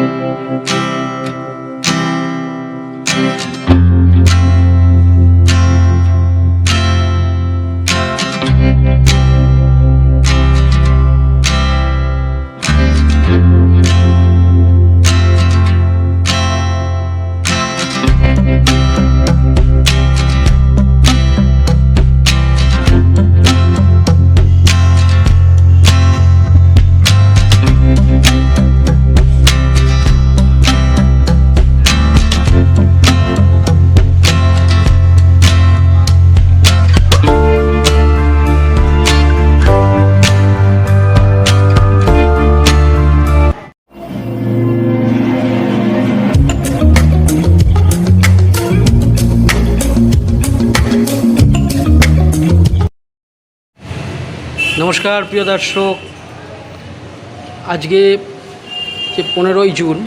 Música নমস্কার, প্রিয় দর্শক। আজকে যে পনেরোই জুন,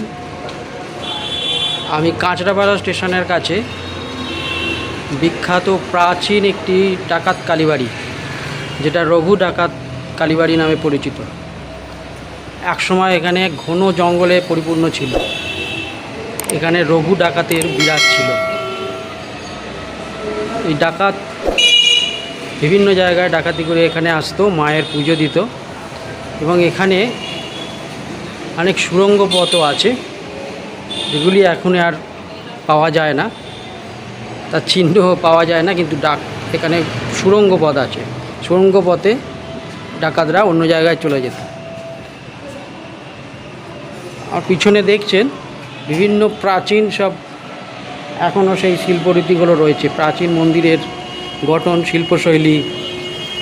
আমি কাঁচরাপাড়া স্টেশনের কাছে বিখ্যাত প্রাচীন একটি ডাকাত কালীবাড়ি, যেটা রঘু ডাকাত কালীবাড়ি নামে পরিচিত। একসময় এখানে ঘন জঙ্গলে পরিপূর্ণ ছিল। এখানে রঘু ডাকাতের বিরাট ছিল। এই ডাকাত বিভিন্ন জায়গায় ডাকাতি করে এখানে আসতো, মায়ের পুজো দিত। এবং এখানে অনেক সুড়ঙ্গ পথও আছে। যেগুলি এখন আর পাওয়া যায় না। তার চিহ্ন পাওয়া যায় না, কিন্তু ডাক, এখানে সুড়ঙ্গ পথ আছে। সুড়ঙ্গ পথে ডাকাতরা অন্য জায়গায় চলে যেত। আর পিছনে দেখছেন, বিভিন্ন প্রাচীন সব এখনও সেই শিল্পরীতিগুলো রয়েছে। প্রাচীন মন্দিরের গঠন, শিল্পশৈলী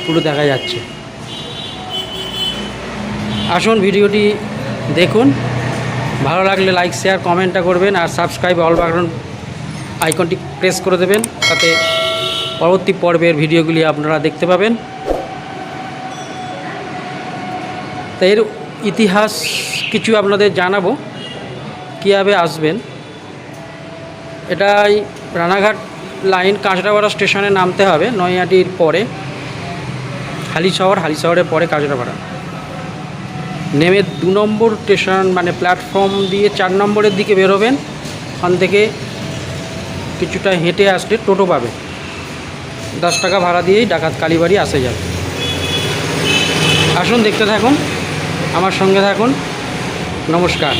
পুরো দেখা যাচ্ছে। আসুন ভিডিওটি দেখুন। ভালো লাগলে লাইক শেয়ার কমেন্টটা করবেন আর সাবস্ক্রাইব অল বাটন আইকনটি প্রেস করে দেবেন তাতে পরবর্তী পর্বের ভিডিওগুলি আপনারা দেখতে পাবেন। তো এর ইতিহাস কিছু আপনাদের জানাব, কীভাবে আসবেন। এটাই রানাঘাট লাইন কাঁচরাপাড়া স্টেশনে নামতে হবে, নৈহাটির পরে, হালিশহর, হালিশহরের পরে কাঁচরাপাড়া। নেমে দু নম্বর স্টেশন মানে প্ল্যাটফর্ম দিয়ে চার নম্বরের দিকে বেরোবেন, ওখান থেকে কিছুটা হেঁটে আসলে টোটো পাবে। দশ টাকা ভাড়া দিয়েই ডাকাত কালীবাড়ি আসে যাবে। আসুন, দেখতে থাকুন, আমার সঙ্গে থাকুন। নমস্কার।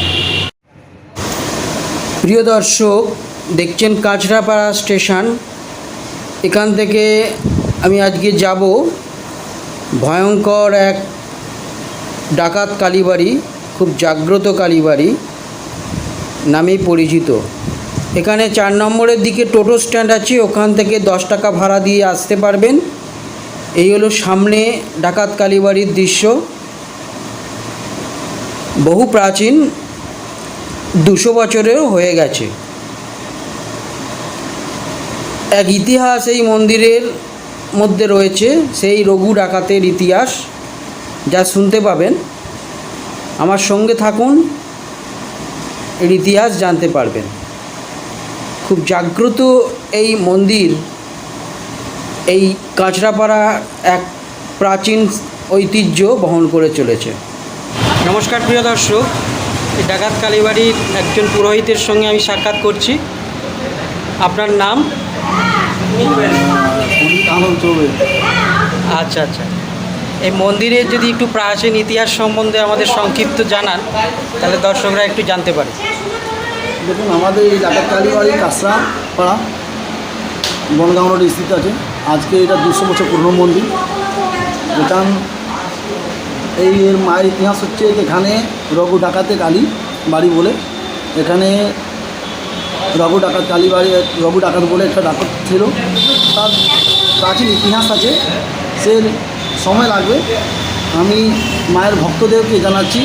প্রিয় দর্শক দেখছেন কাঁচরাপাড়া স্টেশন। এখান থেকে আমি আজকে যাব ভয়ঙ্কর এক ডাকাত কালীবাড়ি, খুব জাগ্রত কালীবাড়ি নামেই পরিচিত। এখানে চার নম্বরের দিকে টোটো স্ট্যান্ড আছে, ওখান থেকে দশ টাকা ভাড়া দিয়ে আসতে পারবেন। এই হলো সামনে ডাকাত কালীবাড়ির দৃশ্য। বহু প্রাচীন দুশো বছরেরও হয়ে গেছে। এক ইতিহাস এই মন্দিরের মধ্যে রয়েছে, সেই রঘু ডাকাতের ইতিহাস, যা শুনতে পাবেন। আমার সঙ্গে থাকুন, এর ইতিহাস জানতে পারবেন। খুব জাগ্রত এই মন্দির, এই কাঁচরাপাড়া এক প্রাচীন ঐতিহ্য বহন করে চলেছে। নমস্কার প্রিয় দর্শক, এই ডাকাত কালীবাড়ির একজন পুরোহিতের সঙ্গে আমি সাক্ষাৎ করছি। আপনার নাম? আচ্ছা আচ্ছা। এই মন্দিরের যদি একটু প্রাচীন ইতিহাস সম্বন্ধে আমাদের সংক্ষিপ্ত জানান, তাহলে দর্শকরা একটু জানতে পারে। দেখুন, আমাদের এই ডাকাত কালীবাড়ি কাঁচরা পাড়া বনগাঁও রোড স্থিত আছে। আজকে এটা দুশো বছর পুরনো মন্দির। এখান এই এর মায়ের ইতিহাস হচ্ছে এখানে রঘু ডাকাতে কালী বাড়ি বলে। এখানে রঘু ডাকাত, কালীবাড়ি, রঘু ডাকাত বলে একটা ডাকাত ছিল। তার প্রাচীন ইতিহাস আছে। সে সময় লাগবে। আমি মায়ের ভক্তদেরকে জানাচ্ছি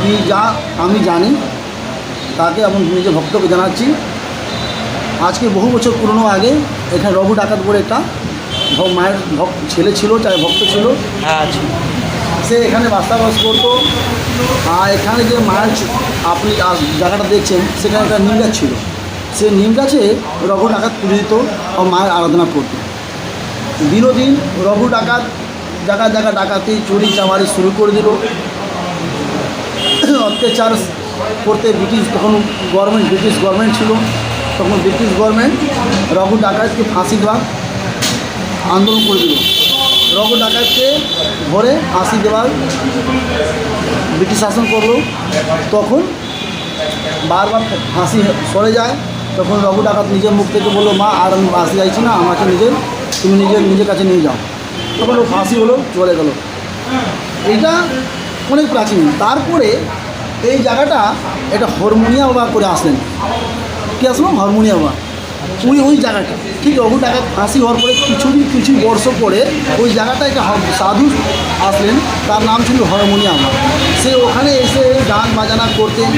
কি যা আমি জানি। তাকে আমি নিজের ভক্তকে জানাচ্ছি। আজকে বহু বছর পুরনো আগে এখানে রঘু ডাকাত বলে একটা মায়ের ভক্ত, ছেলে ছিল চাই ভক্ত ছিল। আচ্ছা সে এখানে বাস্তাবাস করতো আর এখানে যে চ- আপনি জায়গাটা দেখছেন, সেখানে একটা নিম গাছ ছিল। সে নিম গাছে রঘু ডাকাত পুজো দিত ও মায়ের আরাধনা করতো। দিনদিন রঘু ডাকাত, জায়গা জায়গা ডাকাতি, চুরি চামারি শুরু করে দিল। অত্যাচার করতে ব্রিটিশ, তখন গভর্নমেন্ট ব্রিটিশ গভর্নমেন্ট ছিল। তখন ব্রিটিশ গভর্নমেন্ট রঘু ডাকাতকে ফাঁসি দেওয়ার আন্দোলন করে দিল। রঘু ডাকাতকে ধরে ফাঁসি দেওয়ার ব্রিটিশ শাসন করল। তখন বারবার ফাঁসি সরে যায়। তখন রঘু ডাকাত নিজের মুখ থেকে বলল, মা, আর আমি ফাঁসি চাইছি না, আমাকে নিজের তুমি নিজের নিজের কাছে নিয়ে যাও। তখন ও ফাঁসি হলো, চলে গেল। এইটা অনেক প্রাচীন। তারপরে এই জায়গাটা এটা হরমোনিয়া বাবা করে আসলেন। কি আসলো? হরমোনিয়া বাবা ওই ওই জায়গাটা। ঠিক রঘু টাকা ফাঁসি হওয়ার পরে কিছুদিন কিছু বর্ষ পরে ওই জায়গাটা একটা সাধু আসলেন। তার নাম ছিল হরমোনিয়া বাবা সে ওখানে এসে গান বাজানা করতেন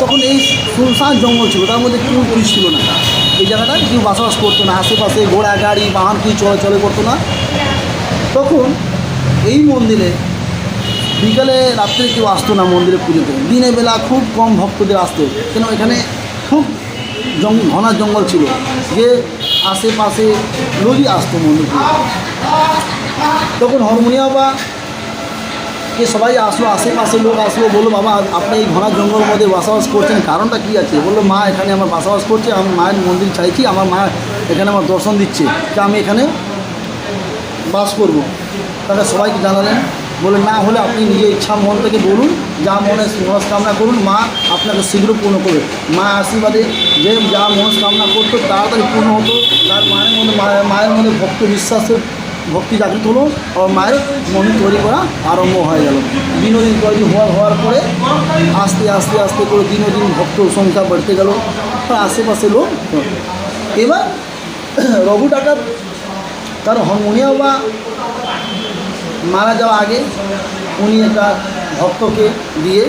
তখন এই শুনশান জঙ্গল ছিল, তার মধ্যে কেউ কিছু ছিল না। এই জায়গাটা কেউ বাসবাস করতো না, আশেপাশে ঘোড়া, গাড়ি, বাহন কিছু চলাচলে করতো না। তখন এই মন্দিরে বিকালে রাত্রে কেউ আসতো না মন্দিরে পুজোতে দিনের বেলা খুব কম ভক্তদের আসতো। কেন? এখানে খুব ঘনা জঙ্গল ছিল, যে আশেপাশে লোকই আসতো মন্দির। তখন হরমোনিয়া বা কে সবাই আসলো আশেপাশে লোক আসলো, বলল, বাবা, আপনি এই ঘনা জঙ্গলের মধ্যে বসবাস করছেন, কারণটা কী আছে? বলল, মা এখানে আমার বসবাস করছে, আমি মায়ের মন্দির চাইছি, আমার মা এখানে আমার দর্শন দিচ্ছে, তা আমি এখানে বাস করব। তারা সবাইকে জানালেন। বলে, না হলে আপনি নিজের ইচ্ছা মন থেকে বলুন, যা মনে মনস্কামনা করুন, মা আপনাকে শীঘ্র পূর্ণ করবে। মা আশীর্বাদে যে যা মনস্কামনা করতো, তাড়াতাড়ি পূর্ণ হতো। তার মায়ের মধ্যে মায়ের- মধ্যে ভক্ত বিশ্বাসের ভক্তি জাগৃত হলো আর মায়ের মন্দির তৈরি করা আরম্ভ হয়ে গেল। দিনদিন তৈরি হওয়ার হওয়ার পরে আস্তে আস্তে আস্তে করে দিনদিন ভক্ত সংখ্যা বাড়তে গেল আশেপাশে লোক। এবার রঘু ডাকাত তার হরমোনিয়া বা মারা যাওয়া আগে উনি একটা ভক্তকে দিয়ে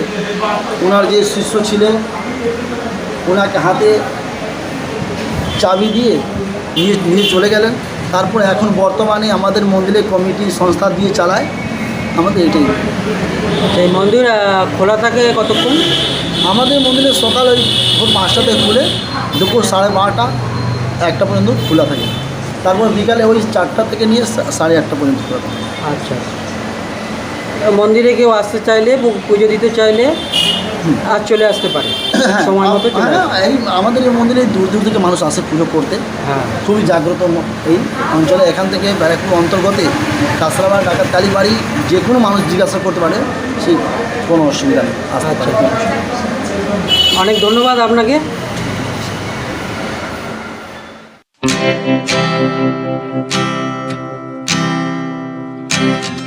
ওনার যে শিষ্য ছিলেন ওনাকে হাতে চাবি দিয়ে নিয়ে নিয়ে চলে গেলেন। তারপর এখন বর্তমানে আমাদের মন্দিরে কমিটি সংস্থা দিয়ে চালায় আমাদের এটাই। এই মন্দির খোলা থাকে কতক্ষণ? আমাদের মন্দিরে সকাল ওই ভোর পাঁচটাতে খুলে দুপুর সাড়ে বারোটা একটা পর্যন্ত খোলা থাকে। তারপর বিকালে ওই চারটা থেকে নিয়ে সাড়ে আটটা পর্যন্ত খোলা থাকে। আচ্ছা। মন্দিরে কেউ আসতে চাইলে পুজো দিতে চাইলে আর চলে আসতে পারে। সময় মতো হ্যাঁ, এই আমাদের এই মন্দিরে দূর দূর থেকে মানুষ আসে পুজো করতে। হ্যাঁ। খুবই জাগ্রত এই অঞ্চলে। এখান থেকে ব্যারাকপুর অন্তর্গতে কাঁচরাবাড়ি ডাকাত কালীবাড়ি যে কোনো মানুষ জিজ্ঞাসা করতে পারে সেই কোনো অসুবিধা নেই আসতে আচ্ছা। পারে অনেক ধন্যবাদ আপনাকে। Thank you.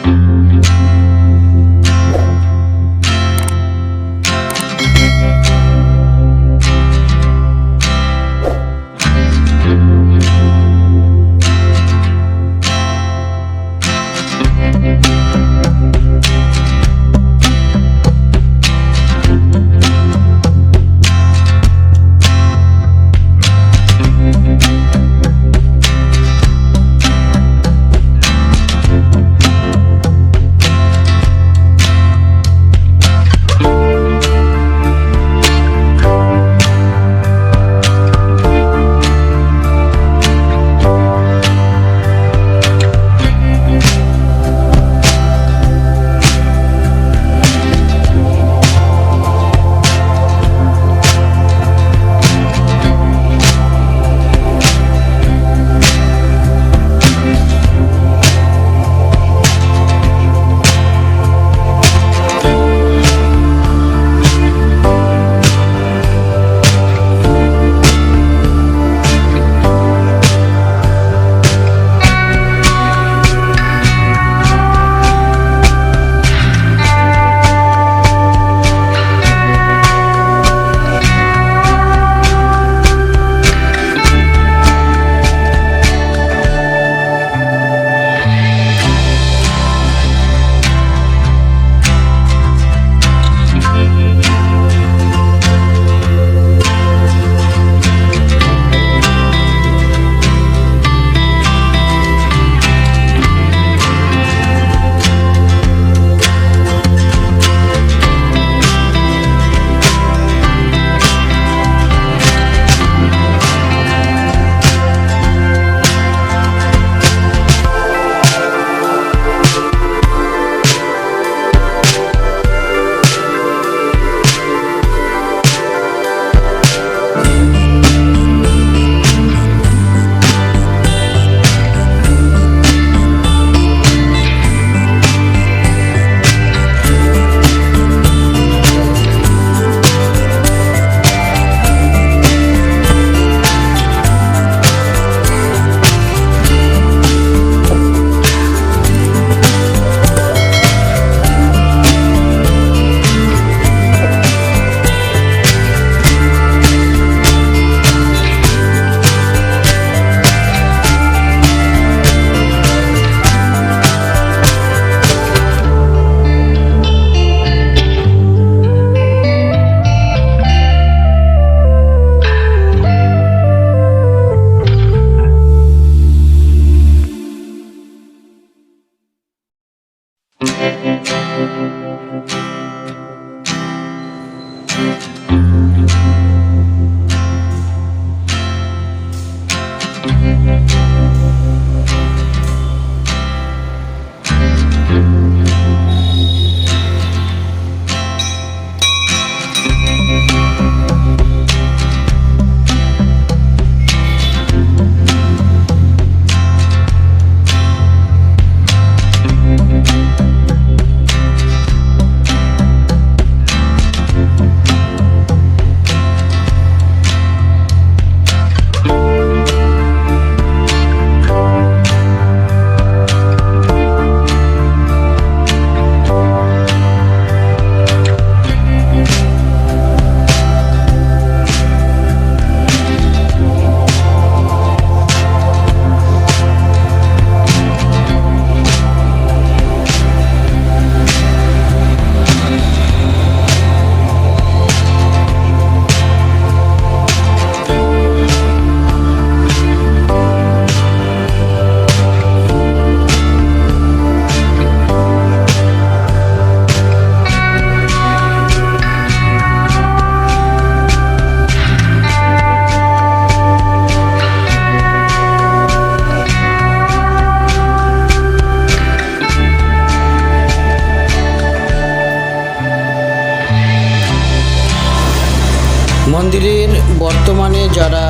বর্তমানে যারা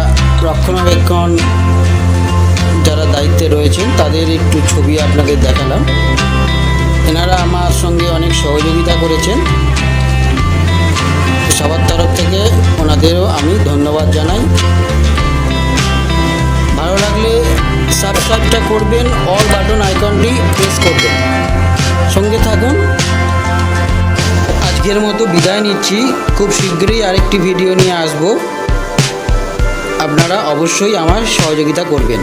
রক্ষণাবেক্ষণ, যারা দায়িত্বে রয়েছেন, তাদের একটু ছবি আপনাদের দেখালাম। এনারা আমার সঙ্গে অনেক সহযোগিতা করেছেন। সবার তরফ থেকে ওনাদেরও আমি ধন্যবাদ জানাই। ভালো লাগলে সাবস্ক্রাইবটা করবেন অল বাটন আইকনটি প্রেস করবেন। সঙ্গে থাকুন। আজকের মতো বিদায় নিচ্ছি। খুব শীঘ্রই আরেকটি ভিডিও নিয়ে আসব। আপনারা অবশ্যই আমার সহযোগিতা করবেন।